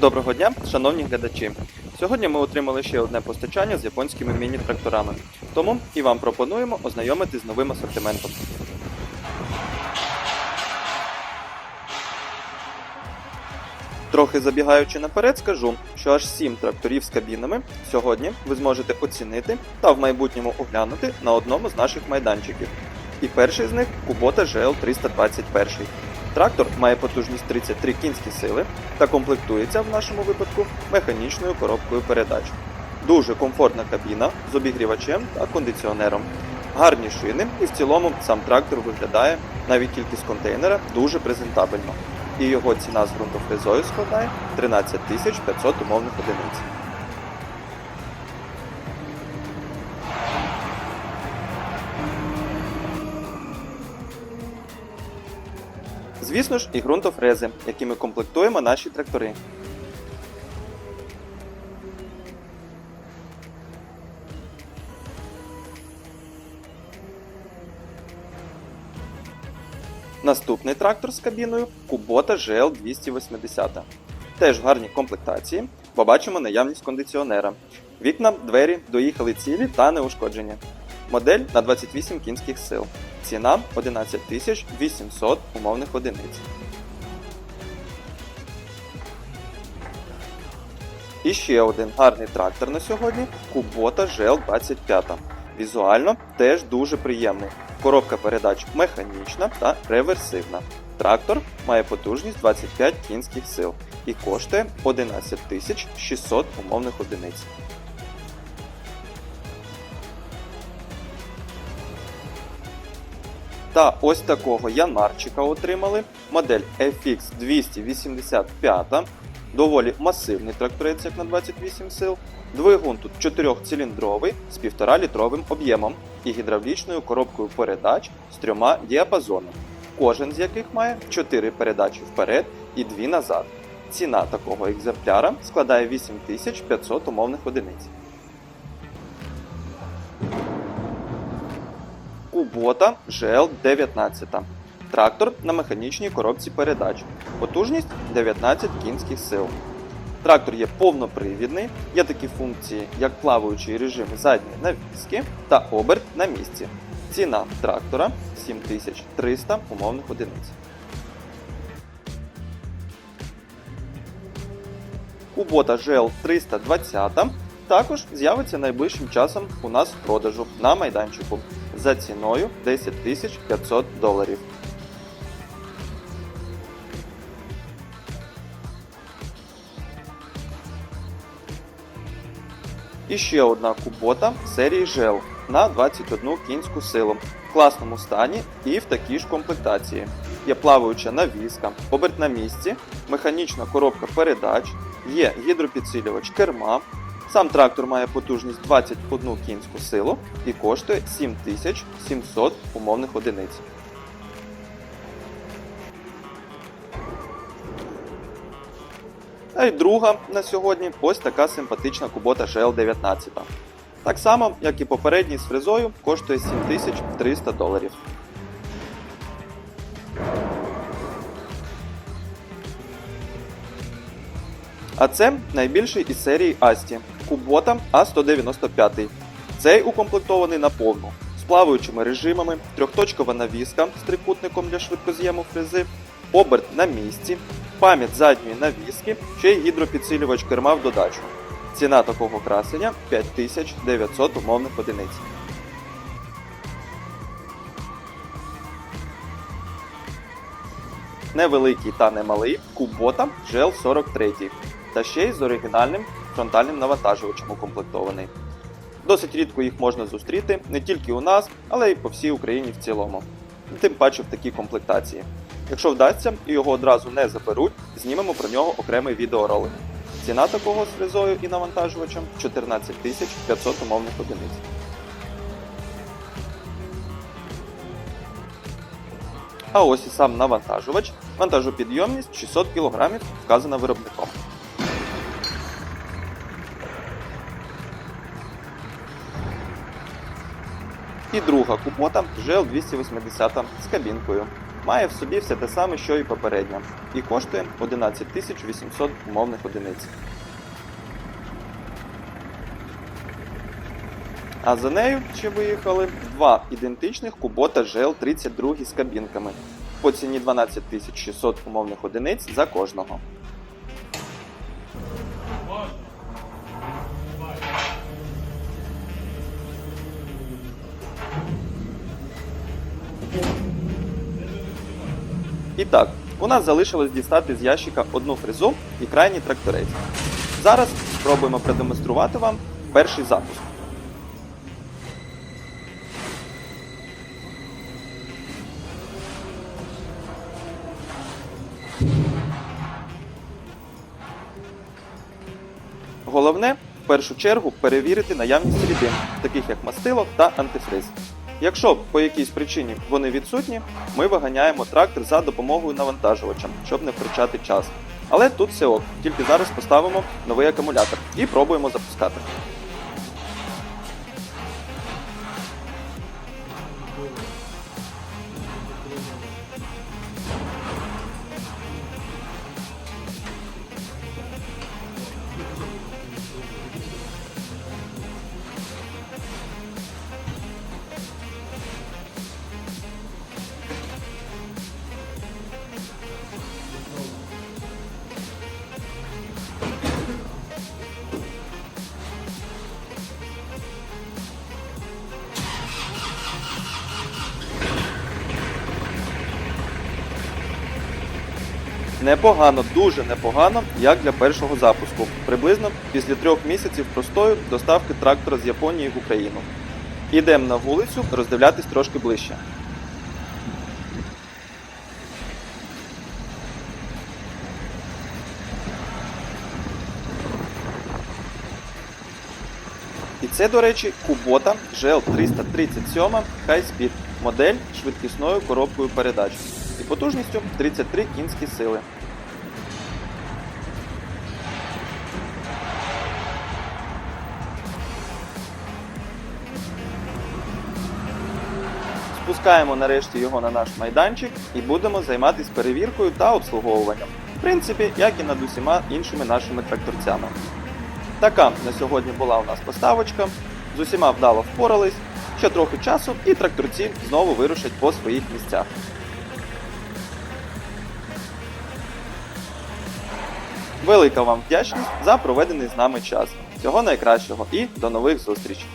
Доброго дня, шановні глядачі. Сьогодні ми отримали ще одне постачання з японськими міні-тракторами. Тому і вам пропонуємо ознайомитись з новим асортиментом. Трохи забігаючи наперед, скажу, що аж 7 тракторів з кабінами сьогодні ви зможете оцінити та в майбутньому оглянути на одному з наших майданчиків. І перший з них Kubota GL 321. Трактор має потужність 33 кінські сили та комплектується в нашому випадку механічною коробкою передач. Дуже комфортна кабіна з обігрівачем та кондиціонером. Гарні шини, і в цілому сам трактор виглядає навіть з контейнера дуже презентабельно. І його ціна з ґрунтофрезою складає 13 500 умовних одиниць. Звісно ж, і ґрунтофрези, якими комплектуємо наші трактори. Наступний трактор з кабіною Kubota GL 280. Теж в гарній комплектації, бо бачимо наявність кондиціонера. Вікна, двері доїхали цілі та неушкоджені. Модель на 28 кінських сил. Ціна 11 800 умовних одиниць. І ще один гарний трактор на сьогодні Kubota GL25. Візуально теж дуже приємний. Коробка передач механічна та реверсивна. Трактор має потужність 25 кінських сил і коштує 11 600 умовних одиниць. Та ось такого янмарчика отримали. Модель FX 285. Доволі масивний тракторець, як на 28 сил. Двигун тут 4-циліндровий з 1,5 літровим об'ємом і гідравлічною коробкою передач з трьома діапазонами, кожен з яких має 4 передачі вперед і 2 назад. Ціна такого екземпляра складає 8500 умовних одиниць. Kubota GL19. Трактор на механічній коробці передач. Потужність 19 кінських сил. Трактор є повнопривідний, є такі функції, як плаваючий режим задньої навіски та оберт на місці. Ціна трактора 7300 умовних одиниць. Kubota GL 320 також з'явиться найближчим часом у нас в продажу на майданчику за ціною 10 500 доларів. І ще одна кубота серії GEL на 21 кінську силу в класному стані і в такій ж комплектації. Є плаваюча навіска, оберт на місці, механічна коробка передач, є гідропідсилювач керма. Сам трактор має потужність 21 кінську силу і коштує 7700 умовних одиниць. А й друга на сьогодні ось така симпатична кубота GL19. Так само, як і попередній з фрезою, коштує 7300 доларів. А це найбільший із серії Асті Kubota A195. Цей укомплектований на повну, з плаваючими режимами, трьохточкова навіска з трикутником для швидкоз'єму фрези, оберт на місці, пам'ять задньої навіски, ще й гідропідсилювач керма в додачу. Ціна такого красення 5900 умовних одиниць. Невеликий та немалий Kubota GL43 та ще й з оригінальним фронтальним навантажувачем укомплектований. Досить рідко їх можна зустріти не тільки у нас, але й по всій Україні в цілому. Тим паче в такій комплектації. Якщо вдасться і його одразу не заберуть, знімемо про нього окремий відеоролик. Ціна такого з фрезою і навантажувачем 14 500 умовних одиниць. А ось і сам навантажувач. Вантажопідйомність 600 кг вказана виробником. І друга кубота GL280 з кабінкою. має в собі все те саме, що і попередня, і коштує 11 800 умовних одиниць. А за нею ще виїхали два ідентичних Kubota GL32 з кабінками по ціні 12 600 умовних одиниць за кожного. І так, у нас залишилось дістати з ящика одну фрезу і крайній тракторець. Зараз спробуємо продемонструвати вам перший запуск. Головне в першу чергу перевірити наявність рідин, таких як мастило та антифриз. Якщо по якійсь причині вони відсутні, ми виганяємо трактор за допомогою навантажувача, щоб не втрачати час. Але тут все ок, тільки зараз поставимо новий акумулятор і пробуємо запускати. Непогано, дуже непогано, як для першого запуску. Приблизно після трьох місяців простою доставки трактора з Японії в Україну. Ідемо на вулицю роздивлятись трошки ближче. І це, до речі, Kubota GL337 High Speed, модель швидкісною коробкою передач і потужністю 33 кінські сили. Спускаємо нарешті його на наш майданчик і будемо займатися перевіркою та обслуговуванням. В принципі, як і над усіма іншими нашими тракторцями. Така на сьогодні була у нас поставочка. З усіма вдало впорались. Ще трохи часу, і тракторці знову вирушать по своїх місцях. Велика вам вдячність за проведений з нами час. Всього найкращого і до нових зустрічей!